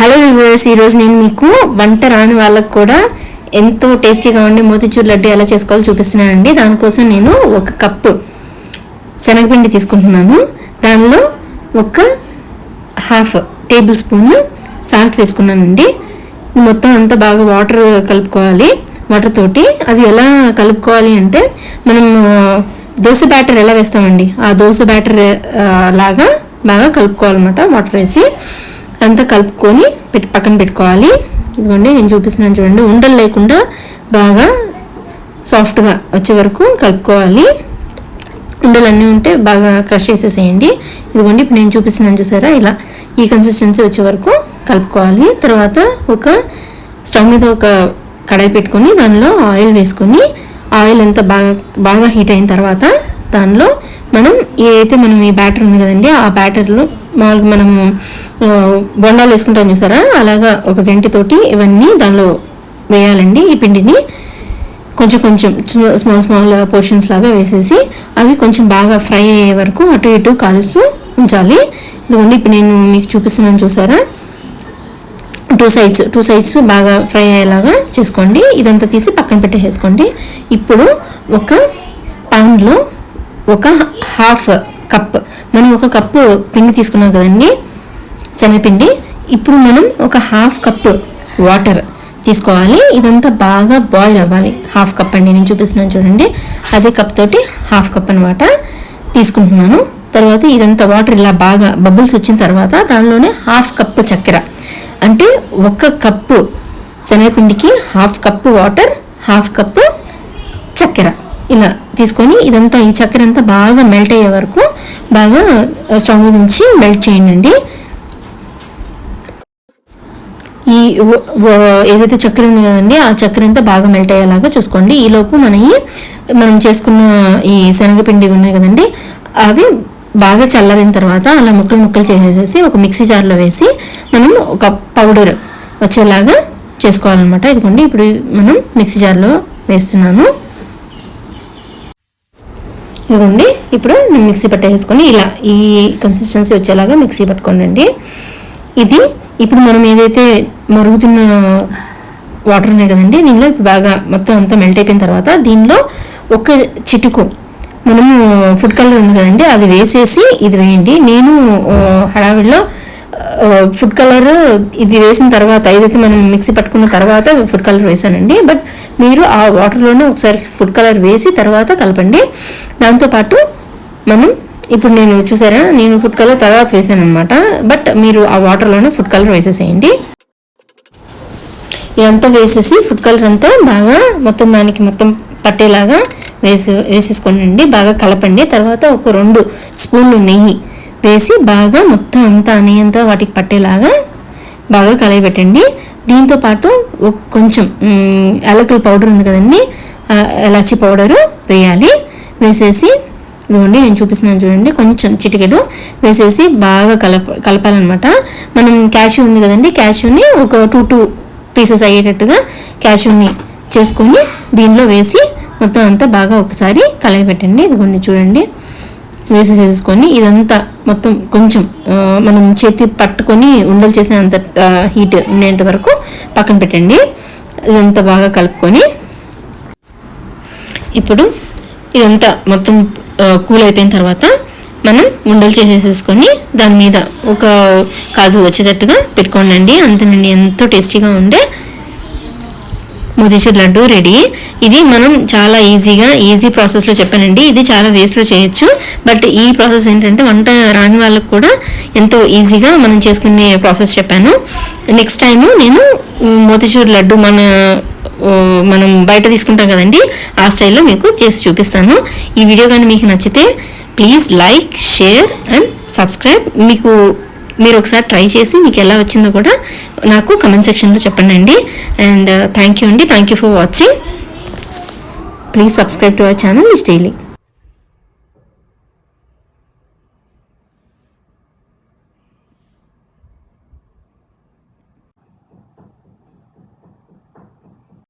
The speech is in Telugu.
హలో వ్యూవర్స్ ఈరోజు నేను మీకు వంట రాని వాళ్ళకు కూడా ఎంతో టేస్టీగా ఉండే మోతిచూర్ లడ్డు ఎలా చేసుకోవాలో చూపిస్తున్నానండి. దానికోసం నేను ఒక కప్పు శనగపిండి తీసుకుంటున్నాను. దానిలో ఒక హాఫ్ టేబుల్ స్పూన్ సాల్ట్ వేసుకున్నానండి. మొత్తం అంతా బాగా వాటర్ కలుపుకోవాలి. వాటర్ తోటి అది ఎలా కలుపుకోవాలి అంటే మనం దోశ బ్యాటర్ ఎలా వేస్తామండి? ఆ దోశ బ్యాటర్ లాగా బాగా కలుపుకోవాలన్నమాట. వాటర్ వేసి అంతా కలుపుకొని పెట్టి పక్కన పెట్టుకోవాలి. ఇదిగోండి నేను చూపిస్తున్నాను చూడండి. ఉండలు లేకుండా బాగా సాఫ్ట్గా వచ్చే వరకు కలుపుకోవాలి. ఉండలు అన్నీ ఉంటే బాగా క్రష్ చేసేసేయండి. ఇదిగోండి ఇప్పుడు నేను చూపిస్తున్నాను చూసారా? ఇలా ఈ కన్సిస్టెన్సీ వచ్చే వరకు కలుపుకోవాలి. తర్వాత ఒక స్టవ్ మీద ఒక కడాయి పెట్టుకొని దానిలో ఆయిల్ వేసుకొని ఆయిల్ అంతా బాగా బాగా హీట్ అయిన తర్వాత దానిలో మనం ఏదైతే మనం ఈ బ్యాటర్ ఉంది కదండి ఆ బ్యాటర్లో మామూలుగా మనం బొండాలు వేసుకుంటాం చూసారా? అలాగా ఒక గంటతోటి ఇవన్నీ దానిలో వేయాలండి ఈ పిండిని. కొంచెం కొంచెం చిన్న స్మాల్ స్మాల్ పోర్షన్స్ లాగా వేసేసి అవి కొంచెం బాగా ఫ్రై అయ్యే వరకు అటు ఇటు కాలుస్తూ ఉంచాలి. ఇదిగోండి ఇప్పుడు నేను మీకు చూపిస్తున్నాను చూసారా? టూ సైడ్స్ టూ సైడ్స్ బాగా ఫ్రై అయ్యేలాగా చేసుకోండి. ఇదంతా తీసి పక్కన పెట్టేసుకోండి ఇప్పుడు ఒక పాన్లో ఒక హాఫ్ కప్. మనం ఒక కప్పు పిండి తీసుకున్నాం కదండి శనగపిండి. ఇప్పుడు మనం ఒక హాఫ్ కప్ వాటర్ తీసుకోవాలి. ఇదంతా బాగా బాయిల్ అవ్వాలి. హాఫ్ కప్ అండి నేను చూపిస్తున్నాను చూడండి. అదే కప్ తోటి హాఫ్ కప్ అనమాట తీసుకుంటున్నాను. తర్వాత ఇదంతా వాటర్ ఇలా బాగా బబుల్స్ వచ్చిన తర్వాత దానిలోనే హాఫ్ కప్పు చక్కెర. అంటే ఒక cup శనగపిండికి half cup water half cup చక్కెర. ఇలా తీసుకొని ఇదంతా ఈ చక్కెర అంతా బాగా మెల్ట్ అయ్యే వరకు బాగా స్టవ్ మీద నుంచి మెల్ట్ చేయండి. ఈ ఏదైతే చక్కెర ఉంది కదండి ఆ చక్కెర అంతా బాగా మెల్ట్ అయ్యేలాగా చూసుకోండి. ఈ లోపు మన ఈ మనం చేసుకున్న ఈ శనగపిండి ఉన్నాయి కదండి అవి బాగా చల్లారిన తర్వాత అలా ముక్కలు ముక్కలు చేసేసి ఒక మిక్సీ జార్లో వేసి మనం ఒక పౌడర్ వచ్చేలాగా చేసుకోవాలన్నమాట. ఇదిగోండి ఇప్పుడు మనం మిక్సీ జార్లో వేస్తున్నాను. ఇదిగోండి ఇప్పుడు నేను మిక్సీ పట్టేసుకొని ఇలా ఈ కన్సిస్టెన్సీ వచ్చేలాగా మిక్సీ పట్టుకోండి ఇది ఇప్పుడు మనం ఏదైతే మరుగుతున్న వాటర్ ఉన్నాయి కదండి దీనిలో ఇప్పుడు బాగా మొత్తం అంతా మెల్ట్ అయిపోయిన తర్వాత దీనిలో ఒక చిటుకు మనము ఫుడ్ కలర్ ఉంది కదండి అది వేసేసి ఇది వేయండి. నేను హడావిడిలో ఫుడ్ కలర్ ఇది వేసిన తర్వాత ఇదైతే మనం మిక్సీ పట్టుకున్న తర్వాత ఫుడ్ కలర్ వేసానండి బట్ మీరు ఆ వాటర్లోనే ఒకసారి ఫుడ్ కలర్ వేసి తర్వాత కలపండి. దాంతోపాటు మనం ఇప్పుడు నేను చూసారా నేను ఫుడ్ కలర్ తర్వాత వేసాను అనమాట బట్ మీరు ఆ వాటర్లోనే ఫుడ్ కలర్ వేసేసేయండి. ఇదంతా వేసేసి ఫుడ్ కలర్ అంతా బాగా మొత్తం దానికి మొత్తం పట్టేలాగా వేసి వేసేసుకోండి బాగా కలపండి. తర్వాత ఒక రెండు స్పూన్లు నెయ్యి వేసి బాగా మొత్తం అంతా నెయ్యి వాటికి పట్టేలాగా బాగా కలయబెట్టండి. దీంతో పాటు కొంచెం మ్, యాలకుల పౌడర్ ఉంది కదండి ఎలాచి పౌడరు వేయాలి. వేసేసి ఇదిగోండి నేను చూపిస్తున్నాను చూడండి కొంచెం చిటికెడు వేసేసి బాగా కలప కలపాలన్నమాట. మనం క్యాష్యూ ఉంది కదండి క్యాష్యూని ఒక టూ టూ పీసెస్ అయ్యేటట్టుగా క్యాష్యూని చేసుకొని దీనిలో వేసి మొత్తం అంతా బాగా ఒకసారి కలయబెట్టండి. ఇదిగోండి చూడండి. వేసేసేసుకొని ఇదంతా మొత్తం కొంచెం మనం చేతి పట్టుకొని ఉండలు చేసేంత హీట్ ఉండేంత వరకు పక్కన పెట్టండి. ఇదంతా బాగా కలుపుకొని ఇప్పుడు ఇదంతా మొత్తం కూల్ అయిపోయిన తర్వాత మనం ఉండలు చేసేసేసుకొని దాని మీద ఒక కాజు వచ్చేటట్టుగా పెట్టుకోండి అంతేనండి ఎంతో టేస్టీగా ఉండే మోతీచూర్ లడ్డు రెడీ ఇది మనం చాలా ఈజీగా ఈజీ ప్రాసెస్లో చెప్పానండి. ఇది చాలా వేస్ట్లో చేయొచ్చు. బట్ ఈ ప్రాసెస్ ఏంటంటే వంట రాని వాళ్ళకు కూడా ఎంతో ఈజీగా మనం చేసుకునే ప్రాసెస్ చెప్పాను. నెక్స్ట్ టైము నేను మోతిచూర్ లడ్డు మన మనం బయట తీసుకుంటాం కదండి. ఆ స్టైల్లో మీకు చేసి చూపిస్తాను. ఈ వీడియో కానీ మీకు నచ్చితే please like share and subscribe. మీకు మీరు ఒకసారి ట్రై చేసి మీకు ఎలా వచ్చిందో కూడా నాకు కమెంట్ సెక్షన్లో చెప్పండి అండి అండ్ థ్యాంక్ యూ అండి. Thank you for watching please subscribe to our channel is daily